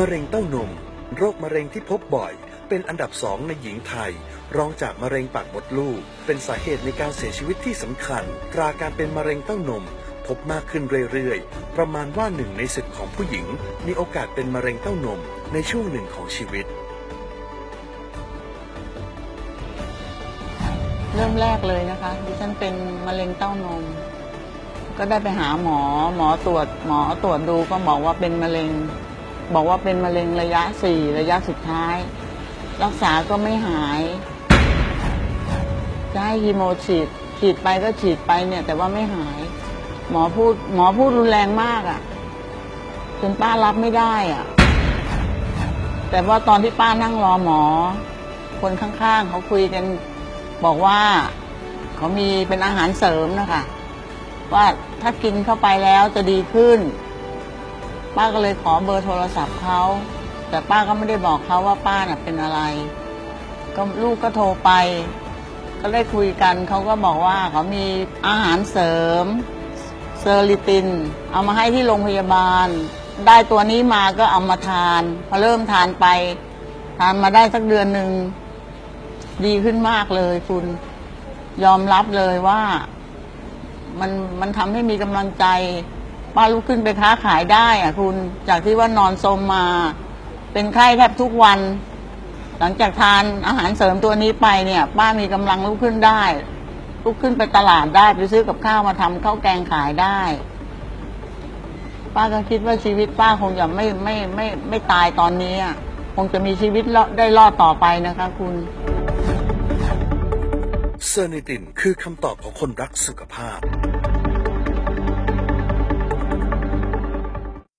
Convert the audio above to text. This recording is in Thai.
มะเร็งเต้านม โรคมะเร็งที่พบบ่อย เป็นอันดับสองในหญิงไทย รองจากมะเร็งปากมดลูก เป็นสาเหตุในการเสียชีวิตที่สำคัญตราการเป็นมะเร็งเต้านม พบมากขึ้นเรื่อยๆ ประมาณว่าหนึ่งในสิบของผู้หญิง มีโอกาสเป็นมะเร็งเต้านม ในช่วงหนึ่งของชีวิต เริ่มแรกเลยนะคะดิฉันเป็นมะเร็งเต้านม ก็ได้ไปหาหมอ หมอตรวจ หมอตรวจดูก็บอกว่าเป็นมะเร็ง บอกว่าเป็นมะเร็งระยะสี่ระยะสุดท้าย รักษาก็ไม่หาย จะให้ฮีโมฉีด ฉีดไปก็ฉีดไปเนี่ย แต่ว่าไม่หาย หมอพูดหมอพูดรุนแรงมากอะ่ะจนป้ารับไม่ได้อะ่ะ แต่ว่าตอนที่ป้านั่งรอหมอ คนข้างๆเขาคุยกันบอกว่าเขามีเป็นอาหารเสริมนะคะ ว่าถ้ากินเข้าไปแล้วจะดีขึ้น ป้าก็เลยขอเบอร์โทรศัพท์เขา แต่ป้าก็ไม่ได้บอกเขาว่าป้าน่ะเป็นอะไร ก็ลูกก็โทรไป ก็ได้คุยกันเขาก็บอกว่าเขามีอาหารเสริมเซอร์ลิติน เอามาให้ที่โรงพยาบาล ได้ตัวนี้มาก็เอามาทาน พอเริ่มทานไป ทานมาได้สักเดือนหนึ่งดีขึ้นมากเลยคุณยอมรับเลยว่ามันมันทำให้มีกำลังใจ ป้าลุกขึ้นไปค้าขายได้อะคุณจากที่ว่านอนสมมา เป็นไข้แทบทุกวัน หลังจากทานอาหารเสริมตัวนี้ไปเนี่ย ป้ามีกำลังลุกขึ้นได้ ลุกขึ้นไปตลาดได้ไปซื้อกับข้าวมาทำข้าวแกงขายได้ ป้าก็คิดว่าชีวิตป้าคงจะไม่ไม่ไม่ไม่ไม่ตายตอนนี้อะคงจะมีชีวิตรอดได้รอดต่อไปนะคะคุณ เซอร์นิตินคือคำตอบของคนรักสุขภาพ